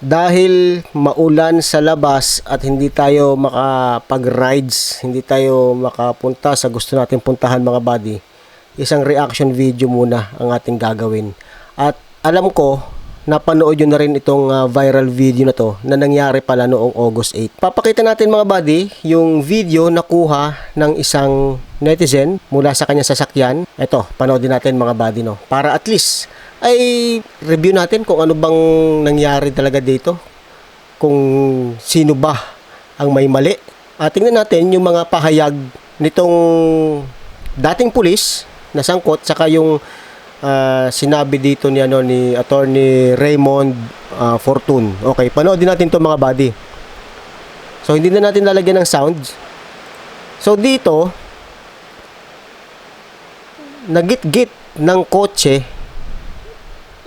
Dahil maulan sa labas at hindi tayo makapag-rides, hindi tayo makapunta sa gusto natin puntahan mga buddy, isang reaction video muna ang ating gagawin. At alam ko, napanood nyo na rin itong ah, viral video na to na nangyari pala noong August 8. Papakita natin mga buddy yung video na kuha ng isang netizen mula sa kanyang sasakyan. Ito, panoodin natin mga buddy no. Para at least ay review natin kung ano bang nangyari talaga dito. Kung sino ba ang may mali. At tingnan natin yung mga pahayag nitong dating pulis na sangkot saka yung ah, sinabi dito ni ano ni attorney Raymond ah, Fortun. Okay, panoodin natin 'to mga buddy. So hindi na natin lalagyan ng sound. So dito nagit-git ng kotse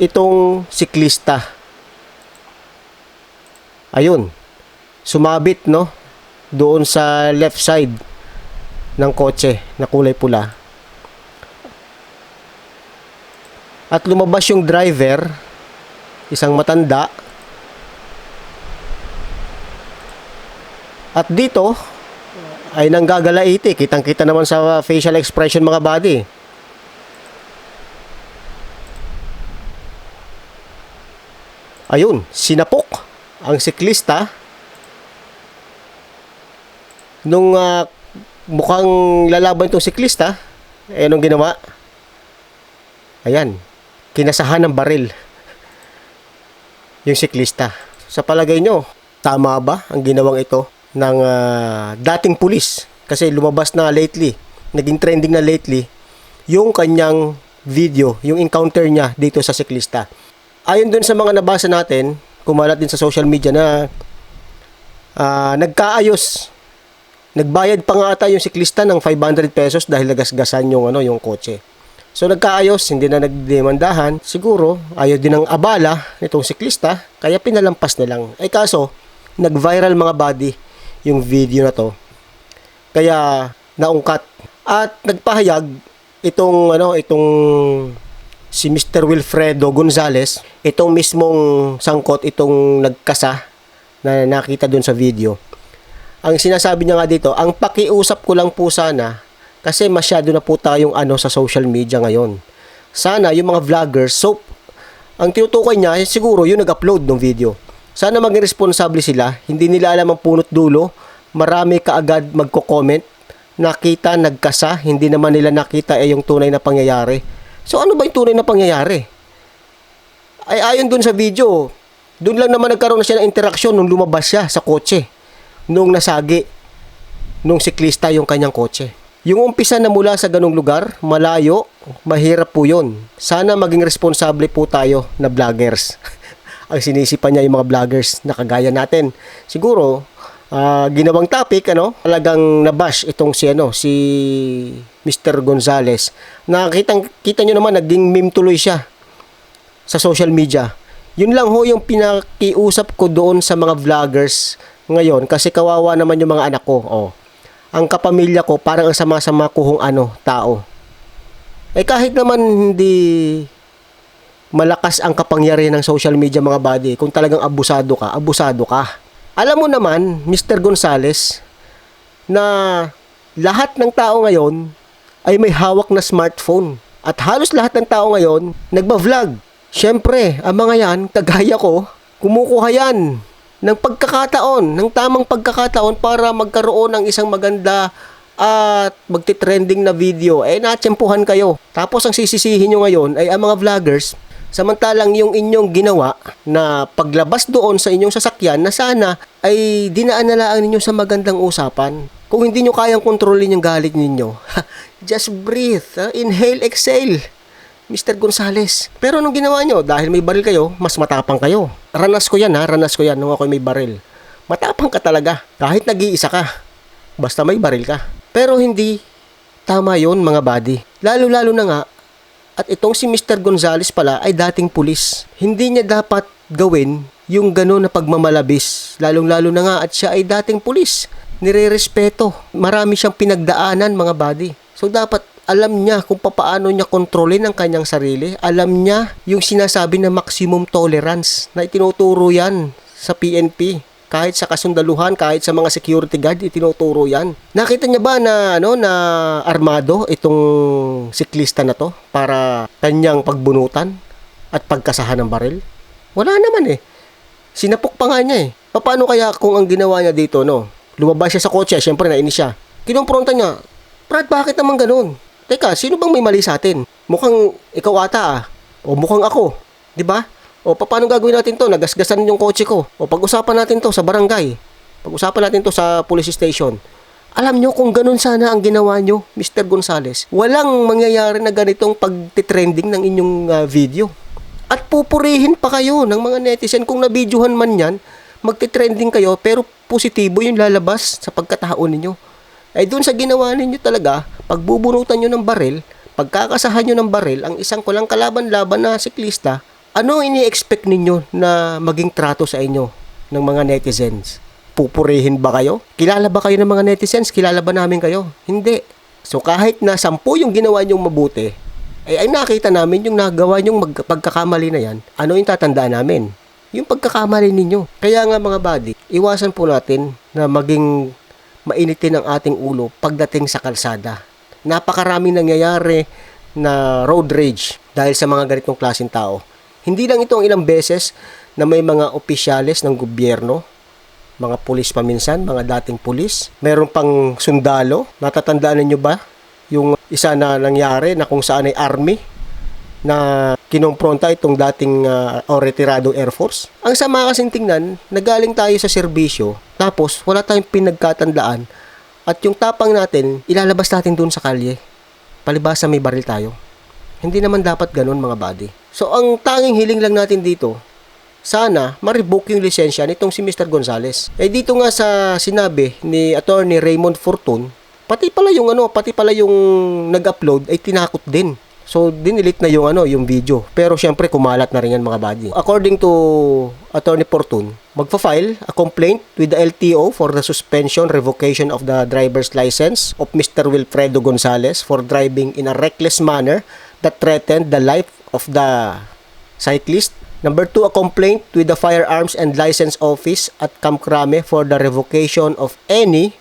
itong siklista. Ayun. Sumabit no doon sa left side ng kotse na kulay pula. At lumabas yung driver, isang matanda. At dito ay nanggagalaiti. Kitang-kita naman sa facial expression mga body. Ayun, sinapok ang siklista nung ah, mukhang lalaban itong siklista, eh anong ginawa? Ayan, kinasahan ng baril yung siklista. Sa palagay nyo, tama ba ang ginawang ito ng ah, dating pulis? Kasi lumabas na lately, naging trending na lately, yung kanyang video, yung encounter niya dito sa siklista. Ayon dun sa mga nabasa natin, kumalat din sa social media na ah, nagkaayos Nagbayad pa nga ata yung siklista ng 500 pesos dahil nagasgasan yung ano yung kotse. So nagkaayos, hindi na nagdemandahan. Siguro ayaw din ng abala nitong siklista, kaya pinalampas na lang. Ay kaso, nag-viral mga body yung video na to. Kaya naungkat at nagpahayag itong ano itong si Mr. Wilfredo Gonzales, itong mismong sangkot itong nagkasa na nakita dun sa video ang sinasabi niya nga dito, ang pakiusap ko lang po sana kasi masyado na po tayong ano sa social media ngayon. Sana yung mga vloggers, so ang tinutukoy niya siguro yung nag-upload ng video. Sana maging responsable sila, hindi nila alam ang punot dulo, marami kaagad magko-comment, nakita, nagkasa, hindi naman nila nakita eh yung tunay na pangyayari. So ano ba yung tunay na pangyayari? Ay ayon dun sa video, dun lang naman nagkaroon na siya ng interaksyon nung lumabas siya sa kotse nung nasagi nung siklista yung kanyang kotse. Yung umpisa na mula sa ganong lugar, malayo, mahirap po yun. Sana maging responsable po tayo na vloggers. Ang sinisipan niya yung mga vloggers na kagaya natin. Siguro, ah, ginawang topic, ano, talagang nabash itong si, ano, si Mr. Gonzales. Nakitang, kita nyo naman, naging meme tuloy siya sa social media. Yun lang ho yung pinakiusap ko doon sa mga vloggers ngayon kasi kawawa naman yung mga anak ko. Oh. Ang kapamilya ko parang ang sama-sama kuhong ano, tao. Eh kahit naman hindi malakas ang kapangyarihan ng social media mga buddy, kung talagang abusado ka, abusado ka. Alam mo naman, Mr. Gonzales, na lahat ng tao ngayon ay may hawak na smartphone. At halos lahat ng tao ngayon nagba-vlog. Siyempre, ang mga yan, kagaya ko, kumukuha yan ng pagkakataon, ng tamang pagkakataon para magkaroon ng isang maganda at magti-trending na video, eh natsempuhan kayo. Tapos ang sisisihin nyo ngayon ay ang mga vloggers, samantalang yung inyong ginawa na paglabas doon sa inyong sasakyan na sana ay dinaan na lang ninyo sa magandang usapan. Kung hindi nyo kayang kontrolin yung galit ninyo, just breathe, ha? inhale, exhale. Mr. Gonzales. Pero anong ginawa nyo? Dahil may baril kayo, mas matapang kayo. Ranas ko yan ha, ranas ko yan nung ako may baril. Matapang ka talaga, kahit nag-iisa ka. Basta may baril ka. Pero hindi tama yon mga buddy. Lalo-lalo na nga, at itong si Mr. Gonzales pala ay dating pulis. Hindi niya dapat gawin yung gano'n na pagmamalabis. Lalong-lalo na nga at siya ay dating pulis. Nire-respeto. Marami siyang pinagdaanan mga buddy. So dapat alam niya kung papaano niya kontrolin ang kanyang sarili. Alam niya yung sinasabi na maximum tolerance na itinuturo yan sa PNP. Kahit sa kasundaluhan, kahit sa mga security guard, itinuturo yan. Nakita niya ba na, ano, na armado itong siklista na to para kanyang pagbunutan at pagkasahan ng baril? Wala naman eh. Sinapok pa nga niya eh. Paano kaya kung ang ginawa niya dito, no? Lumabas siya sa kotse, syempre nainis siya. Kinumpronta niya, Brad, bakit naman ganun? Teka, sino bang may mali sa atin? Mukhang ikaw ata ah. O mukhang ako. Di ba? O pa- paano gagawin natin to? Nagasgasan yung kotse ko. O pag-usapan natin to sa barangay. Pag-usapan natin to sa police station. Alam nyo kung ganun sana ang ginawa nyo, Mr. Gonzales, walang mangyayari na ganitong pagtitrending ng inyong ah, video. At pupurihin pa kayo ng mga netizen kung nabidyohan man yan, magtitrending kayo pero positibo yung lalabas sa pagkatao ninyo. Ay doon sa ginawa ninyo talaga, pagbubunutan nyo ng baril, pagkakasahan nyo ng baril, ang isang kulang kalaban-laban na siklista, ano ini-expect ninyo na maging trato sa inyo ng mga netizens? Pupurihin ba kayo? Kilala ba kayo ng mga netizens? Kilala ba namin kayo? Hindi. So kahit na sampu yung ginawa nyong mabuti, ay, ay nakita namin yung nagawa nyong mag, pagkakamali na yan, ano yung tatandaan namin? Yung pagkakamali ninyo. Kaya nga mga buddy, iwasan po natin na maging mainitin ang ating ulo pagdating sa kalsada. Napakaraming nangyayari na road rage dahil sa mga ganitong klaseng tao. Hindi lang ito ang ilang beses na may mga opisyales ng gobyerno, mga pulis paminsan, mga dating pulis. Meron pang sundalo. Natatandaan ninyo ba? Yung isa na nangyari na kung saan ay army na kinompronta itong dating ah, o retirado Air Force. Ang sama kasing tingnan, nagaling tayo sa serbisyo, tapos wala tayong pinagkatandaan at yung tapang natin, ilalabas natin dun sa kalye. Palibasa may baril tayo. Hindi naman dapat ganun mga buddy. So ang tanging hiling lang natin dito, sana ma-revoke yung lisensya nitong si Mr. Gonzales. Eh dito nga sa sinabi ni Attorney Raymond Fortun, pati pala yung ano, pati pala yung nag-upload ay tinakot din. So, dinilit na yung ano, yung video. Pero syempre kumalat na rin yan mga buddy. According to Attorney Fortun, magfa-file a complaint with the LTO for the suspension revocation of the driver's license of Mr. Wilfredo Gonzales for driving in a reckless manner that threatened the life of the cyclist. Number two, a complaint with the Firearms and License Office at Kamkrame for the revocation of any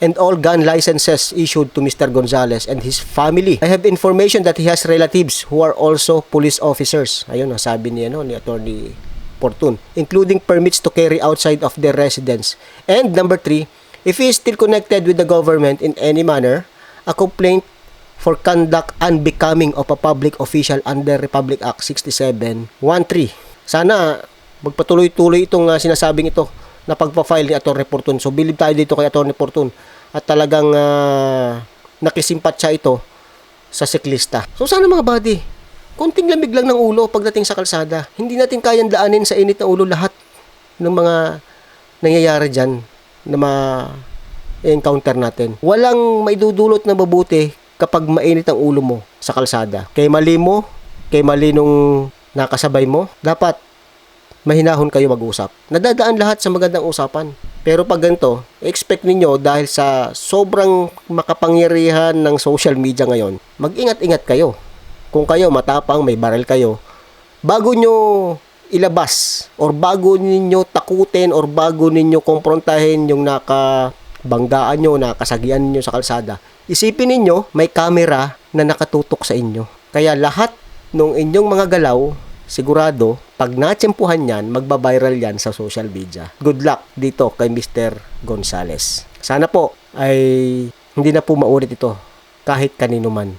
and all gun licenses issued to Mr. Gonzales and his family. I have information that he has relatives who are also police officers. Ayun, sabi ni, ano, ni Attorney Fortun. Including permits to carry outside of their residence. And number three, if he is still connected with the government in any manner, a complaint for conduct unbecoming of a public official under Republic Act 6713. Sana magpatuloy-tuloy itong ah, sinasabing ito na pagpa-file ni Atty. Portun. So, believe tayo dito kay Atty. Portun. At talagang ah, nakisimpat siya ito sa siklista. So, sana mga buddy, konting lamig lang ng ulo pagdating sa kalsada. Hindi natin kayang daanin sa init ng ulo lahat ng mga nangyayari dyan na ma-encounter natin. Walang maidudulot na mabuti kapag mainit ang ulo mo sa kalsada. Kay mali mo, kay mali nung nakasabay mo, dapat mahinahon kayo mag-usap. Nadadaan lahat sa magandang usapan. Pero pag ganito, expect ninyo dahil sa sobrang makapangyarihan ng social media ngayon, mag-ingat-ingat kayo. Kung kayo matapang, may baril kayo, bago nyo ilabas or bago ninyo takutin or bago ninyo komprontahin yung nakabanggaan nyo, nakasagian nyo sa kalsada, isipin ninyo may camera na nakatutok sa inyo. Kaya lahat ng inyong mga galaw, sigurado, pag natsempuhan yan, magbabiral yan sa social media. Good luck dito kay Mr. Gonzales. Sana po ay hindi na po maulit ito kahit kanino man.